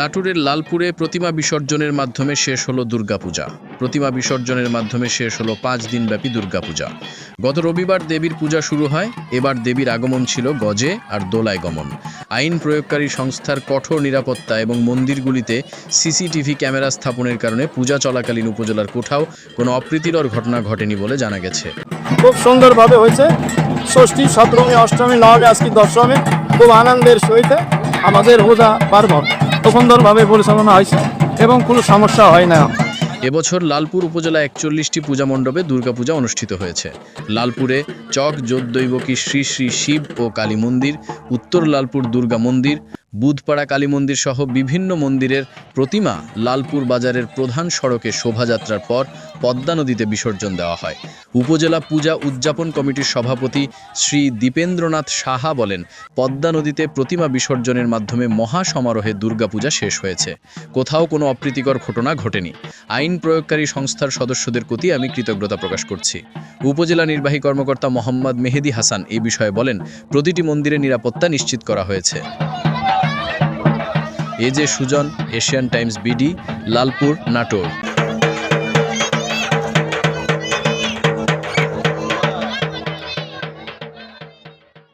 নাটোরের লালপুরে প্রতিমা বিসর্জনের মাধ্যমে শেষ হলো দুর্গাপূজা। প্রতিমা বিসর্জনের মাধ্যমে শেষ হলো পাঁচ দিনব্যাপী দুর্গাপূজা। গত রবিবার দেবীর পূজা শুরু হয়, এবার দেবীর আগমন ছিল গজে আর দোলায় গমন। আইন প্রয়োগকারী সংস্থার কঠোর নিরাপত্তা এবং মন্দিরগুলিতে সিসিটিভি ক্যামেরা স্থাপনের কারণে পূজা চলাকালীন উপজেলার কোথাও কোনো অপ্রীতিকর ঘটনা ঘটেনি বলে জানা গেছে। খুব সুন্দরভাবে হয়েছে। ষষ্ঠী, সপ্তমী, অষ্টমী, নবমী, আজকে দশমী। খুব আনন্দের সহিত আমাদের পূজা পার্বণ। সুন্দরভাবে পরিচালনা হয়েছে এবং কোনো সমস্যা হয় না। এবছর লালপুর উপজেলা একচল্লিশটি পূজা মণ্ডপে দুর্গাপূজা অনুষ্ঠিত হয়েছে। লালপুরে চক যোদ্দৈবকী শ্রী শ্রী শিব ও কালী মন্দির, উত্তর লালপুর দুর্গা মন্দির বুধপাড়া কালী মন্দির সহ বিভিন্ন মন্দিরের প্রতিমা লালপুর বাজারের প্রধান সড়কে শোভাযাত্রার পর পদ্মা নদীতে বিসর্জন দেওয়া হয়। উপজেলা পূজা উদযাপন কমিটির সভাপতি শ্রী দীপেন্দ্রনাথ সাহা বলেন, পদ্মা নদীতে প্রতিমা বিসর্জনের মাধ্যমে মহা সমারোহে দুর্গাপূজা শেষ হয়েছে। কোথাও কোনো অপ্রীতিকর ঘটনা ঘটেনি। আইন প্রয়োগকারী সংস্থার সদস্যদের প্রতি আমি কৃতজ্ঞতা প্রকাশ করছি। উপজেলা নির্বাহী কর্মকর্তা মোহাম্মদ মেহেদি হাসান এই বিষয়ে বলেন, প্রতিটি মন্দিরে নিরাপত্তা নিশ্চিত করা হয়েছে। এ যে Sujan Asian Times BD Lalpur Natore.